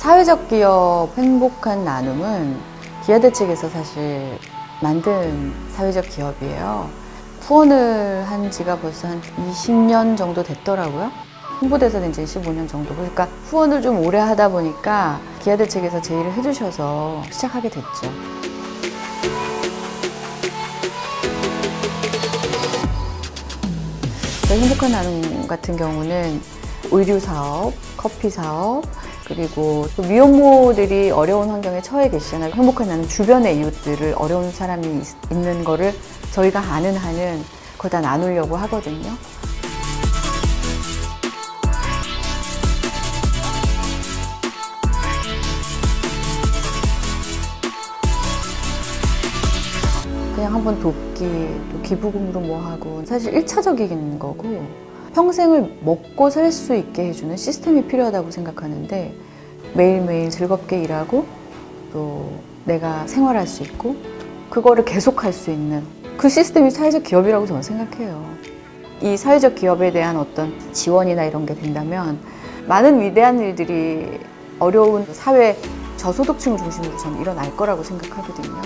사회적 기업 행복한 나눔은 기아대 측에서 사실 만든 사회적 기업이에요. 후원을 한 지가 벌써 한 20년 정도 됐더라고요. 홍보대사는 이제 15년 정도. 그러니까 후원을 좀 오래 하다 보니까 기아대 측에서 제의를 해주셔서 시작하게 됐죠. 행복한 나눔 같은 경우는 의류 사업, 커피 사업, 그리고 또 미혼모들이 어려운 환경에 처해 계시잖아요. 행복한 나눔 주변의 이웃들을 어려운 사람이 있- 있는 거를 저희가 아는 한은 그걸 다 나누려고 하거든요. 그냥 한번 돕기, 또 기부금으로 뭐 하고 사실 1차적인 거고 평생을 먹고 살 수 있게 해주는 시스템이 필요하다고 생각하는데 매일매일 즐겁게 일하고 또 내가 생활할 수 있고 그거를 계속할 수 있는 그 시스템이 사회적 기업이라고 저는 생각해요. 이 사회적 기업에 대한 어떤 지원이나 이런 게 된다면 많은 위대한 일들이 어려운 사회 저소득층 중심으로 저는 일어날 거라고 생각하거든요.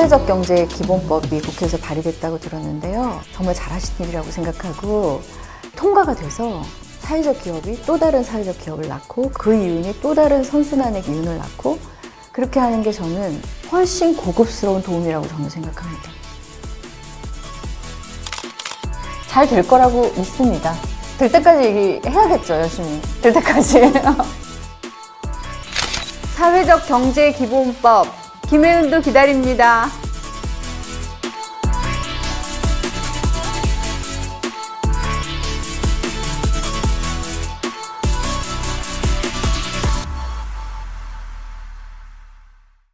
사회적 경제 기본법이 국회에서 발의됐다고 들었는데요. 정말 잘하신 일이라고 생각하고 통과가 돼서 사회적 기업이 또 다른 사회적 기업을 낳고 그 이윤이 또 다른 선순환의 이윤을 낳고 그렇게 하는 게 저는 훨씬 고급스러운 도움이라고 저는 생각합니다. 잘 될 거라고 믿습니다. 될 때까지 얘기해야겠죠, 열심히. 될 때까지. 사회적 경제 기본법 김혜은도 기다립니다.